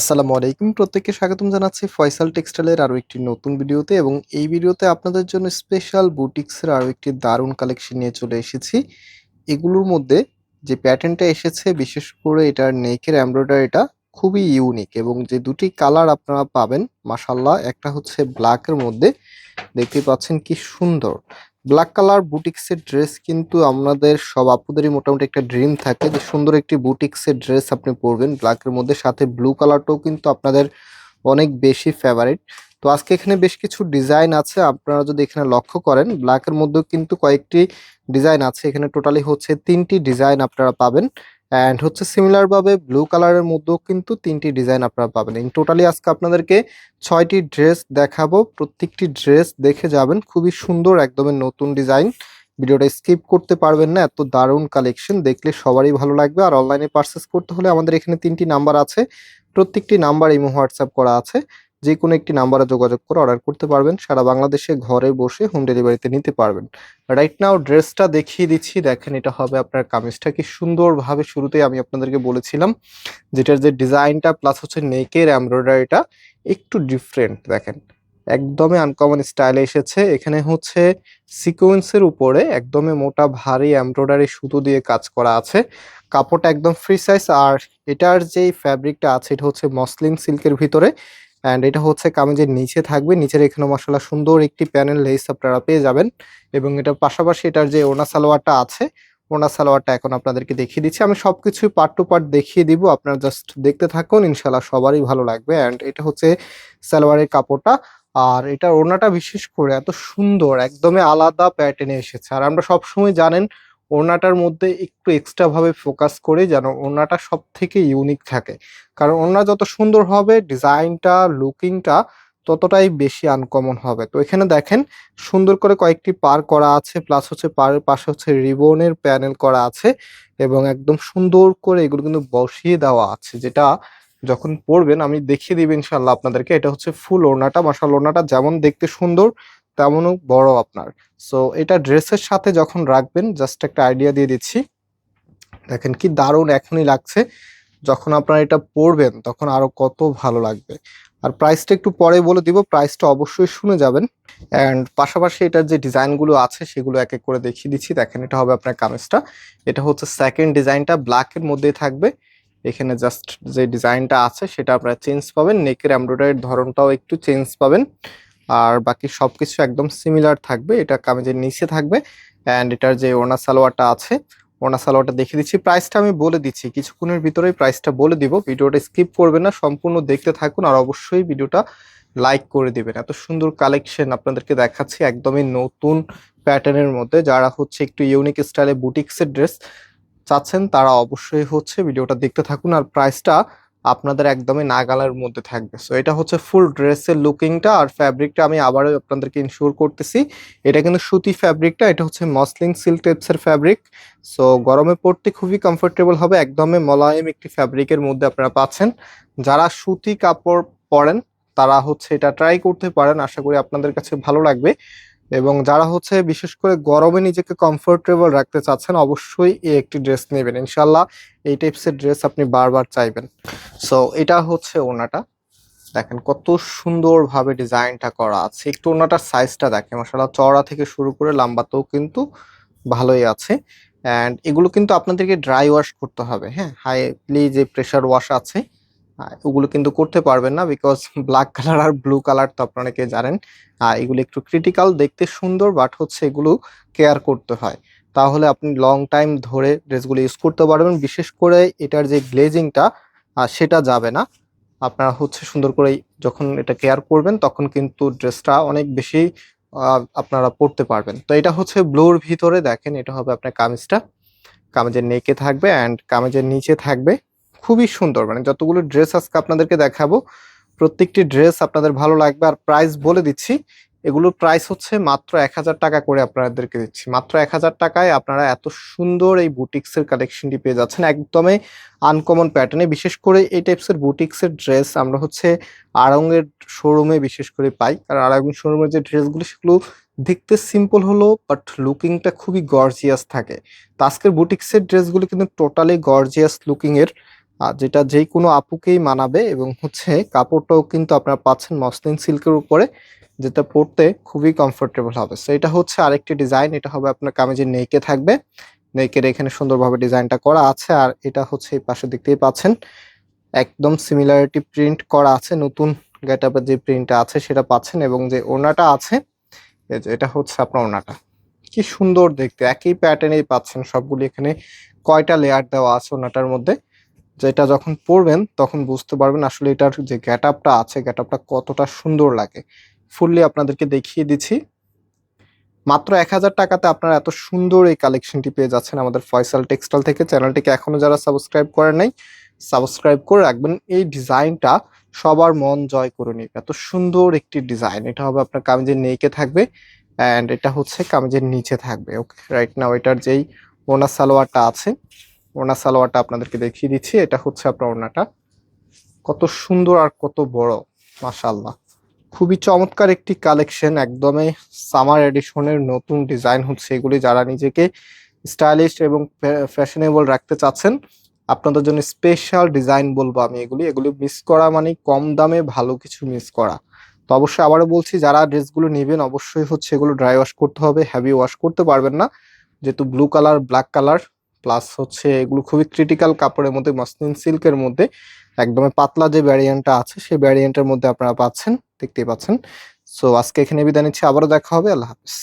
আসসালামু আলাইকুম। প্রত্যেককে স্বাগতম জানাচ্ছি ফয়সাল টেক্সটাইলের আরও একটি নতুন ভিডিওতে এবং এই ভিডিওতে আপনাদের জন্য স্পেশাল বুটিক্সের আরও একটি দারুণ কালেকশন নিয়ে চলে এসেছি। এগুলোর মধ্যে যে প্যাটার্নটা এসেছে, বিশেষ করে এটার নেকের এমব্রয়ডারিটা খুবই ইউনিক এবং যে দুটি কালার আপনারা পাবেন মাসাল্লাহ একটা হচ্ছে ব্ল্যাকের মধ্যে। দেখতে পাচ্ছেন কি সুন্দর। ব্ল্যাক কালার বুটিক্সের ড্রেস কিন্তু আমাদের সব আপুদেরই মোটামুটি একটা ড্রিম থাকে যে সুন্দর একটি বুটিক্সের ড্রেস আপনি পরবেন। ব্ল্যাকের মধ্যে, সাথে ব্লু কালারটাও কিন্তু আপনাদের অনেক বেশি ফেভারিট তো আজকে এখানে বেশ কিছু ডিজাইন আছে, আপনারা যদি এখানে লক্ষ্য করেন ব্ল্যাকের মধ্যেও কিন্তু কয়েকটি ডিজাইন আছে। এখানে টোটালি হচ্ছে তিনটি ডিজাইন আপনারা পাবেন। অ্যান্ড হচ্ছে সিমিলার ভাবে ব্লু কালারের মধ্যেও কিন্তু তিনটি ডিজাইন আপনারা পাবেন। ইন টোটালি আজকে আপনাদেরকে ছয়টি ড্রেস দেখাবো। প্রত্যেকটি ড্রেস দেখে যাবেন। খুবই সুন্দর, একদমই নতুন ডিজাইন ভিডিওটা স্কিপ করতে পারবেন না, এত দারুণ কালেকশন দেখলে সবারই ভালো লাগবে। আর অনলাইনে পারচেস করতে হলে আমাদের এখানে তিনটি নাম্বার আছে। প্রত্যেকটি নাম্বার ইমো হোয়াটসঅ্যাপ করা আছে। যে কোনো একটি নাম্বারে যোগাযোগ করে অর্ডার করতে পারবেন। সারা বাংলাদেশে ঘরে বসে হোম ডেলিভারিতে নিতে পারবেন। রাইট নাও ড্রেসটা দেখিয়ে দিচ্ছি। দেখেন এটা হবে আপনার কামিজটা। কি সুন্দরভাবে শুরুতেই আমি আপনাদেরকে বলেছিলাম যেটার যে ডিজাইনটা প্লাস হচ্ছে নেকের এমব্রয়ডারিটা একটু ডিফারেন্ট দেখেন। একদমই আনকমন স্টাইলে এসেছে। এখানে হচ্ছে সিকোয়েন্সের উপরে একদমই মোটা ভারী এমব্রয়ডারি সুতো দিয়ে কাজ করা আছে। কাপড়টা একদম ফ্রি সাইজ আর এটার যেই ফ্যাব্রিকটা আছে, এটা হচ্ছে মসলিন সিল্কের ভিতরে। অ্যান্ড এটা হচ্ছে কামিজের নিচে থাকবে, নিচের এখানে মশলা সুন্দর একটি প্যানেল লেস আপনারা পেয়ে যাবেন। এবং এটার পাশাপাশি এটার যে ওনা সালোয়ারটা আছে ওনা সালোয়ারটা এখন আপনাদেরকে দেখিয়ে দিচ্ছি। আমি সবকিছুই পার্ট টু পার্ট দেখিয়ে দিব, আপনারা জাস্ট দেখতে থাকুন ইনশাল্লাহ সবারই ভালো লাগবে। অ্যান্ড এটা হচ্ছে সালোয়ারের কাপড়টা। আর এটা ওড়নাটা বিশেষ করে এত সুন্দর, একদমই আলাদা প্যাটার্নে এসেছে। আর আমরা সবসময় জানেন ওড়নাটার মধ্যে একটু এক্সট্রা ভাবে ফোকাস করে যেন ওড়নাটা সব থেকে ইউনিক থাকে। কারণ ওড়না যত সুন্দর হবে ডিজাইনটা লুকিংটা ততটাই বেশি আনকমন হবে। তো এখানে দেখেন, সুন্দর করে কয়েকটি পার করা আছে প্লাস হচ্ছে পারের পাশে হচ্ছে রিবনের প্যানেল করা আছে এবং একদম সুন্দর করে এগুলো কিন্তু বসিয়ে দেওয়া আছে। যেটা যখন পড়বেন আমি দেখিয়ে দিব ইনশাল্লাহ আপনাদেরকে, এটা হচ্ছে ফুল ওড়নাটা। মাসাল ওড়নাটা যেমন দেখতে সুন্দর তেমনও বড় আপনার। সো এটা ড্রেসের সাথে যখন রাখবেন জাস্ট একটা আইডিয়া দিয়ে দিচ্ছি। দেখেন কি দারুণ এখনই লাগছে। যখন আপনারা এটা পরবেন, তখন আরও কত ভালো লাগবে। আর প্রাইসটা একটু পরে বলে দিব প্রাইসটা অবশ্যই শুনে যাবেন। অ্যান্ড পাশাপাশি এটার যে ডিজাইনগুলো আছে, সেগুলো এক এক করে দেখিয়ে দিচ্ছি। দেখেন, এটা হবে আপনার কামিজটা। এটা হচ্ছে সেকেন্ড ডিজাইনটা ব্ল্যাকের মধ্যেই থাকবে। এখানে জাস্ট যে ডিজাইনটা আছে, সেটা আপনারা চেঞ্জ পাবেন। নেকের এমব্রয়ডারির ধরনটাও একটু চেঞ্জ পাবেন। আর বাকি সবকিছু একদম সিমিলার থাকবে। এটা কামিজের নিচে থাকবে অ্যান্ড এটার যে ওনা সালোয়ারটা আছে ওনা সালোয়ারটা দেখে দিচ্ছি। প্রাইসটা আমি বলে দিচ্ছি। কিছুক্ষণের ভিতরেই প্রাইসটা বলে দিব। ভিডিওটা স্কিপ করবেন না, সম্পূর্ণ দেখতে থাকুন আর অবশ্যই ভিডিওটা লাইক করে দিবেন। এত সুন্দর কালেকশন আপনাদেরকে দেখাচ্ছি একদমই নতুন প্যাটার্নের মধ্যে। যারা হচ্ছে একটু ইউনিক স্টাইলে বুটিক্সের ড্রেস চাচ্ছেন, তারা অবশ্যই হচ্ছে ভিডিওটা দেখতে থাকুন। আর প্রাইসটা আপনাদের একদমই নাগালের মধ্যে থাকবে। সো এটা হচ্ছে ফুল ড্রেসের লুকিংটা আর ফ্যাব্রিকটা আমি আবারও আপনাদেরকে ইনশিওর করতেছি। এটা কিন্তু সুতি ফ্যাব্রিকটা এটা হচ্ছে মসলিন সিল্ক টেপসের ফ্যাব্রিক সো গরমে পড়তে খুবই কমফোর্টেবল হবে, একদমই মোলায়েম একটি ফ্যাব্রিকের মধ্যে আপনারা পাচ্ছেন। যারা সুতি কাপড় পরেন, তারা হচ্ছে এটা ট্রাই করতে পারেন, আশা করি আপনাদের কাছে ভালো লাগবে। এবং যারা হচ্ছে বিশেষ করে গরমে নিজেকে কমফোর্টেবল রাখতে চাচ্ছেন, অবশ্যই এই একটি ড্রেস নেবেন। ইনশাল্লাহ এই টাইপসের ড্রেস আপনি বারবার চাইবেন। সো এটা হচ্ছে ওনাটা দেখেন কত সুন্দরভাবে ডিজাইনটা করা আছে। একটু ওনাটার সাইজটা দেখেন। মশালা চওড়া থেকে শুরু করে লম্বাতেও কিন্তু ভালোই আছে। অ্যান্ড এগুলো কিন্তু আপনাদেরকে ড্রাই ওয়াশ করতে হবে হ্যাঁ? হাইলি যে প্রেশার ওয়াশ আছে ওগুলো কিন্তু করতে পারবেন না বিকজ ব্ল্যাক কালার আর ব্লু কালার তো আপনারা অনেকে জানেন। আর এগুলো একটু ক্রিটিক্যাল দেখতে সুন্দর বাট হচ্ছে এগুলো কেয়ার করতে হয়। তাহলে আপনি লং টাইম ধরে ড্রেসগুলো ইউজ করতে পারবেন। বিশেষ করে এটার যে গ্লেজিংটা সেটা যাবে না। আপনারা হচ্ছে সুন্দর করে যখন এটা কেয়ার করবেন, তখন কিন্তু ড্রেসটা অনেক বেশি আপনারা পরতে পারবেন। তো এটা হচ্ছে ব্লুর ভিতরে দেখেন, এটা হবে আপনার কামিজটা। কামিজের নেকে থাকবে অ্যান্ড কামিজের নিচে থাকবে। খুবই সুন্দর মানে যতগুলো ড্রেস আজকে আপনাদেরকে দেখাবো, প্রত্যেকটি ড্রেস আপনাদের ভালো লাগবে। আর প্রাইস বলে দিচ্ছি এগুলোর প্রাইস হচ্ছে মাত্র এক হাজার টাকা করে আপনাদেরকে দিচ্ছি। মাত্র এক হাজার টাকায় আপনারা এত সুন্দর এই বুটিক্সের কালেকশনটি পেয়ে যাচ্ছেন। একদমই আনকমন প্যাটার্নে বিশেষ করে এই টাইপসের বুটিক্সের ড্রেস আমরা হচ্ছে আড়ংয়ের শোরুমে বিশেষ করে পাই। আর আড়ং শোরুমের যে ড্রেসগুলো সেগুলো দেখতে সিম্পল হলো বাট লুকিংটা খুবই গর্জিয়াস থাকে। তো আজকের বুটিক্সের ড্রেসগুলো কিন্তু টোটালি গর্জিয়াস লুকিং এর আর যেটা যে কোনো আপুকেই মানাবে এবং হচ্ছে কাপড়টাও কিন্তু আপনারা পাচ্ছেন মসলিন সিল্কের উপরে। যেটা পড়তে খুবই কমফোর্টেবল হবে। সো এটা হচ্ছে আরেকটি ডিজাইন এটা হবে আপনার কামিজের নেকে থাকবে। নেকের এখানে সুন্দরভাবে ডিজাইনটা করা আছে আর এটা হচ্ছে এই দিক থেকে পাচ্ছেন। একদম সিমিলারিটি প্রিন্ট করা আছে, নতুন গেটআপের যে প্রিন্টটা আছে সেটা পাচ্ছেন এবং যে ওড়নাটা আছে এটা হচ্ছে আপনার ওনাটা কি সুন্দর দেখতে, একই প্যাটার্নেই পাচ্ছেন। সবগুলি এখানে কয়টা লেয়ার দেওয়া আছে ওনাটার মধ্যে। যেটা যখন পরবেন তখন বুঝতে পারবেন আসলে এটার যে গেট আপটা আছে গেট আপটা কতটা সুন্দর লাগে। ফুললি আপনাদেরকে দেখিয়ে দিচ্ছি। মাত্র এক হাজার টাকাতে আপনারা এত সুন্দর এই কালেকশনটি পেয়ে যাচ্ছেন আমাদের ফয়সাল টেক্সটাইল থেকে। চ্যানেলটিকে এখনও যারা সাবস্ক্রাইব করেন নাই সাবস্ক্রাইব করে রাখবেন। এই ডিজাইনটা সবার মন জয় করে নিবে এত সুন্দর একটি ডিজাইন। এটা হবে আপনার কামিজের নেকে থাকবে অ্যান্ড এটা হচ্ছে কামিজের নিচে থাকবে। ওকে রাইট নাও এটার যেই ওনা সালোয়ারটা আছে, ওনা সালোয়ারটা আপনাদেরকে দেখিয়ে দিচ্ছি। এটা হচ্ছে আপনার ওনাটা। কত সুন্দর আর কত বড় মাশাল্লাহ খুবই চমৎকার একটি কালেকশন একদমই সামার এডিশনের নতুন ডিজাইন হচ্ছে এগুলি যারা নিজেকে স্টাইলিশ এবং ফ্যাশনেবল রাখতে চাচ্ছেন, আপনাদের জন্য স্পেশাল ডিজাইন বলব আমি এগুলি। এগুলি মিস করা মানে কম দামে ভালো কিছু মিস করা। তো অবশ্যই আবারও বলছি, যারা ড্রেসগুলো নেবেন অবশ্যই হচ্ছে এগুলো ড্রাই ওয়াশ করতে হবে হ্যাভি ওয়াশ করতে পারবেন না। যেহেতু blue colour black colour plus হচ্ছে এগুলো খুবই ক্রিটিক্যাল কাপড়ের মধ্যে মসলিন সিল্কের মধ্যে। একদমই পাতলা যে ভ্যারিয়েন্টটা আছে, সেই ভ্যারিয়েন্টের মধ্যে আপনারা পাচ্ছেন, দেখতেই পাচ্ছেন। সো আজকে এখানে বিদায় নিচ্ছি, আবারও দেখা হবে, আল্লাহ হাফিজ।